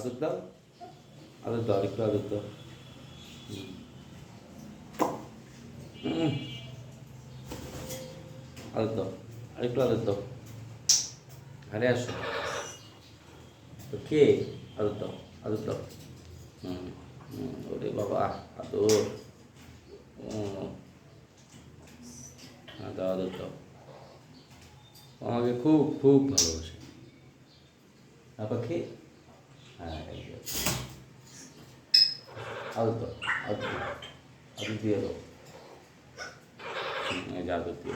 আদর দাও আদর দাও আরেকটু আদর দাও। আদর দাও আরেকটু আদর দাও ঘরে আসো। তো কে? আদর দাও আদর দাও হুম, ওরে বাবা, আদর। হ্যাঁ দাও আদর দাও আমাকে খুব খুব ভালোবাসে। হ্যাঁ পাখি হ্যাঁ আদর দাও আদর দিয়ে দাও। এই যে দিয়ে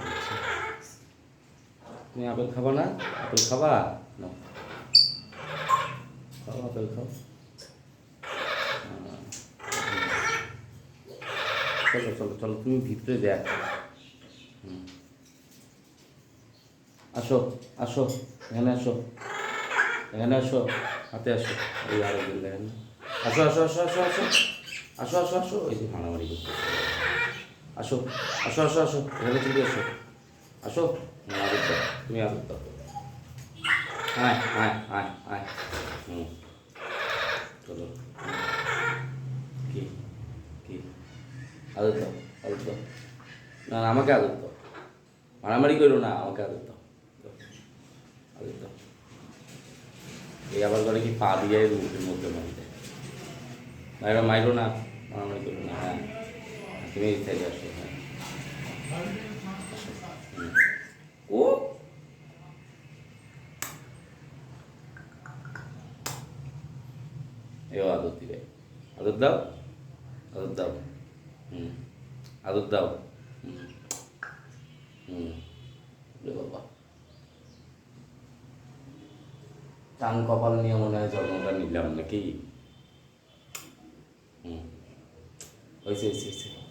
তুমি আপেল খাবা না? আপেল খাবা? না। খাও, আপেল খাও। হ্যাঁ। চলো চলো চলো, তুমি ভিতরে দেখ। আসো আসো, এখানে আসো। এখানে আসো, হাতে আসো। এই আরেকজন দেখেন আসো আসো আসো আসো আসো। আসো আসো আসো। ওই যে মারামারি করতে আসো আসো আসো আসো। এখানে চলে আসো। আসো আদর তুমি আদর আয় আয় আয় আয়। হুম। চলো। কি? কি? আদর দাও না আমাকে আদর মারামারি করো না, আমাকে আদর দাও। আদর দাও এই আবার করে কি পা দিয়ে রুটির মধ্যে মারতে মাইরো মাইরো না, মারামারি করো না হ্যাঁ। তুমি থেকে আসো হ্যাঁ। ও! এও আদর দিবে। আদর দাও? আদর দাও। হুম। আদর দাও। হুম। হুম। বাবা। টান কপাল নিয়ে মনে হয় জন্মটা নিলাম নাকি? হুম। হয়েছে হয়েছে